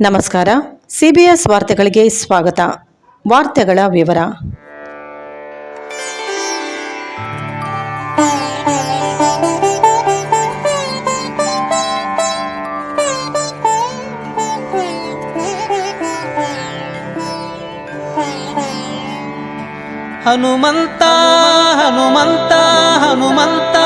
ನಮಸ್ಕಾರ. ಸಿಬಿಎಸ್ ವಾರ್ತೆಗಳಿಗೆ ಸ್ವಾಗತ. ವಾರ್ತೆಗಳ ವಿವರ. ಹನುಮಂತ ಹನುಮಂತ ಹನುಮಂತ.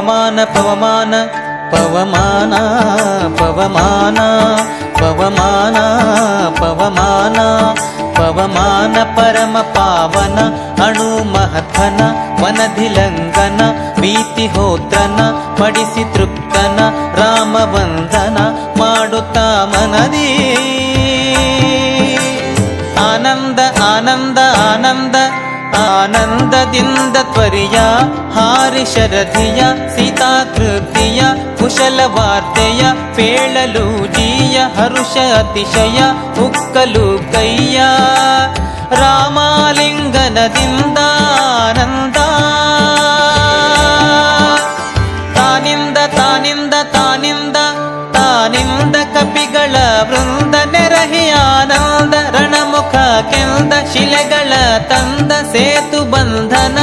ಪವಮಾನ ಪವಮಾನ ಪವಮಾನ ಪವಮಾನ ಪವಮಾನ ಪವಮಾನ ಪವಮಾನ, ಪರಮ ಪಾವನ, ಅಣು ಮಹತ್ವನ ವನಧಿಲಂಗನ ಭೀತಿ ಹೋತ್ರನ, ಪಡಿಸಿ ತೃಪ್ತನ ರಾಮ ವಂದನ ಮಾಡುತ್ತಾ ಮನದಿ. ಆನಂದ ಆನಂದ ಆನಂದ, ಆನಂದದಿಂದ ತ್ವರಿಯ ಹಾರಿ ಶರಧಿಯ ಸೀತಾಕೃತಿಯ ಕುಶಲ ವಾರ್ತೆಯ ಪೇಳಲು ಜೀಯ ಹರುಷ ಅತಿಶಯ ಉಕ್ಕಲು ಕೈಯ ರಾಮಾಲಿಂಗನದಿಂದ ಆನಂದ ತಾನಿಂದ ತಾನಿಂದ ತಾನಿಂದ ತಾನಿಂದ ಕಪಿಗಳ ವೃಂದ ನೆರಹಿ ಆನಂದ ರಣಮುಖ ಕೆಂದ ಶಿಲೆಗಳ ತಂದ ಸೇತು ಬಂಧನ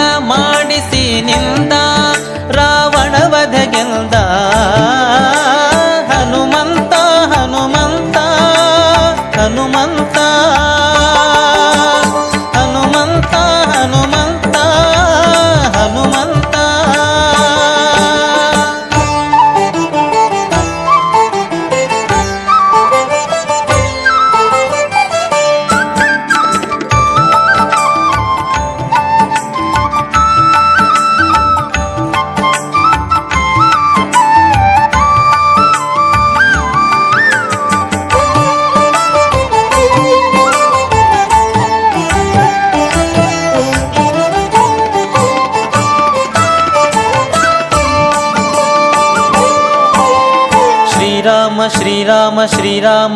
श्रीराम श्रीराम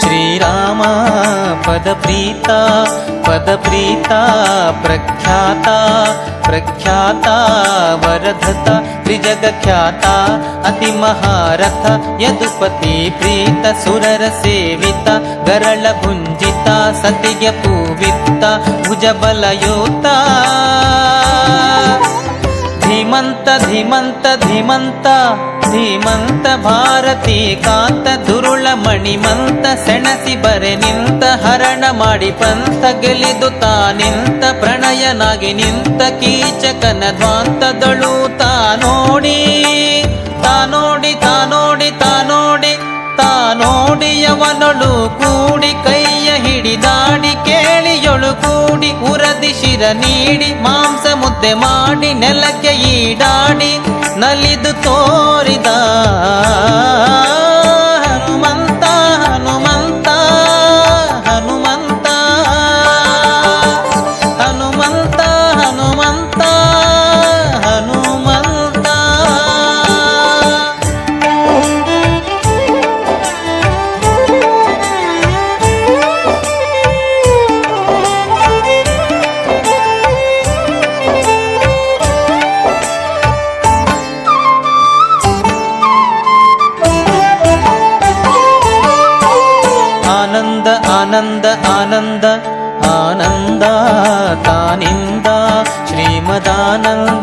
श्रीराम। पदप्रीता पदप्रीता प्रख्याता प्रख्याता वरधता त्रिजगख्याता अतिमहारथ यदुपति प्रीत सुररसेविता गरलभुञ्जिता यपूविता भुजबलयुता। ಧೀಮಂತ ಧೀಮಂತ ಧೀಮಂತ ಧೀಮಂತ ಭಾರತಿ ಕಾಂತ, ದುರುಳ ಮಣಿಮಂತ, ಸೆಣಸಿ ಬರೆ ನಿಂತ, ಹರಣ ಮಾಡಿ ಪಂತ ಗೆಲಿದು ತಾನಿಂತ ಪ್ರಣಯನಾಗಿ ನಿಂತ, ಕೀಚಕನ ದ್ವಾಂತ ದೊಳು ತಾನೋಡಿ ತಾನೋಡಿ ತಾನೋಡಿ ತಾನೋಡಿ ತಾನೋಡಿಯವನಳು ಕೂಡಿ ಕೇಳಿಯೊಳು ಕೂಡಿ ಉರದಿ ಶಿರ ನೀಡಿ ಮಾಂಸ ಮುದ್ದೆ ಮಾಡಿ ನೆಲಕ್ಕೆ ಈಡಾಡಿ ನಲಿದು ತೋರಿದ आनन्द आनन्द आनन्दनिन्द श्रीमदानन्दनन्द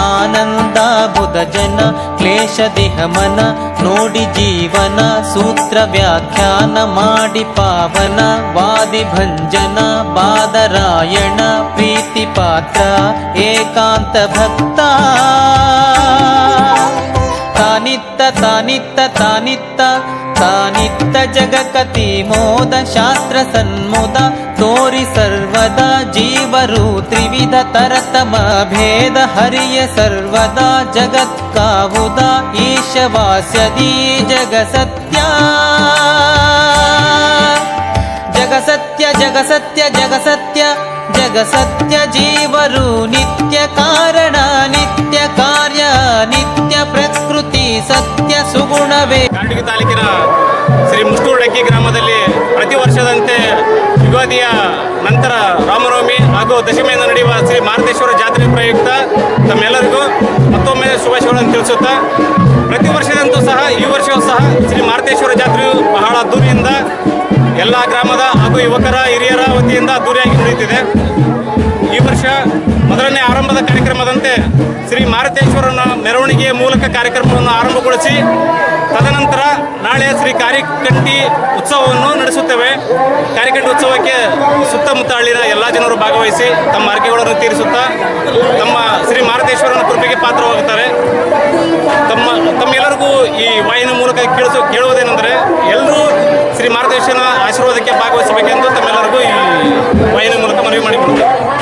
आनन्द बुधजन क्लेशदेहमन नोडि जीवन सूत्र व्याख्यान पावन वादिभञ्जन बादरायण प्रीतिपात्र एकान्तभक्ता तानित्त तानित्त तानित्त नित्य जगति मोद शास्त्रसन्मुद तोरि सर्वदा जीवरु त्रिविध तरतमभेद हरिय सर्वदा जगत्कामुदीशवास्य जगसत्या। जगसत्य जगसत्य जगसत्य जगसत्य जीवरु नित्यकारणा नित्यकार्य नित्यप्रकृति सत्य सुगुणवे। ಕಾರಟಗಿ ತಾಲೂಕಿನ ಶ್ರೀ ಮುಷ್ಟೂರ್ಡಕ್ಕಿ ಗ್ರಾಮದಲ್ಲಿ ಪ್ರತಿ ವರ್ಷದಂತೆ ಯುಗಾದಿಯ ನಂತರ ರಾಮನವಮಿ ಹಾಗೂ ದಶಮಿಯಿಂದ ನಡೆಯುವ ಶ್ರೀ ಮಾರುತೇಶ್ವರ ಜಾತ್ರೆ ಪ್ರಯುಕ್ತ ತಮ್ಮೆಲ್ಲರಿಗೂ ಮತ್ತೊಮ್ಮೆ ಶುಭಾಶಯಗಳನ್ನು ತಿಳಿಸುತ್ತಾ, ಪ್ರತಿ ವರ್ಷದಂತೂ ಸಹ ಈ ವರ್ಷವೂ ಸಹ ಶ್ರೀ ಮಾರುತೇಶ್ವರ ಜಾತ್ರೆಯು ಬಹಳ ಅದ್ದೂರಿಯಿಂದ ಎಲ್ಲ ಗ್ರಾಮದ ಹಾಗೂ ಯುವಕರ ಹಿರಿಯರ ವತಿಯಿಂದ ಅದ್ದೂರಿಯಾಗಿ ನಡೆಯುತ್ತಿದೆ. ಈ ವರ್ಷ ಮೊದಲನೇ ಆರಂಭದ ಕಾರ್ಯಕ್ರಮದಂತೆ ಶ್ರೀ ಮಾರುತೇಶ್ವರನ ಮೆರವಣಿಗೆಯ ಮೂಲಕ ಕಾರ್ಯಕ್ರಮವನ್ನು ಆರಂಭಗೊಳಿಸಿ, ತದನಂತರ ನಾಳೆ ಶ್ರೀ ಕಾರಿಕಂಟಿ ಉತ್ಸವವನ್ನು ನಡೆಸುತ್ತೇವೆ. ಕಾರಿಕಂಟಿ ಉತ್ಸವಕ್ಕೆ ಸುತ್ತಮುತ್ತ ಹಳ್ಳಿನ ಎಲ್ಲ ಜನರು ಭಾಗವಹಿಸಿ ತಮ್ಮ ಅರ್ಕೆಗಳನ್ನು ತೀರಿಸುತ್ತಾ ತಮ್ಮ ಶ್ರೀ ಮಾರುತೇಶ್ವರನ ಕೃಪೆಗೆ ಪಾತ್ರವಾಗುತ್ತಾರೆ. ತಮ್ಮ, ತಮ್ಮೆಲ್ಲರಿಗೂ ಈ ವಾಹಿನಿ ಮೂಲಕ ಕೇಳಿಸು, ಕೇಳುವುದೇನೆಂದರೆ ಎಲ್ಲರೂ ಶ್ರೀ ಮಾರುತೇಶ್ವರನ ಆಶೀರ್ವಾದಕ್ಕೆ ಭಾಗವಹಿಸಬೇಕೆಂದು ತಮ್ಮೆಲ್ಲರಿಗೂ ಈ ವಾಹಿನಿ ಮೂಲಕ ಮನವಿ ಮಾಡಿಕೊಡುತ್ತೇವೆ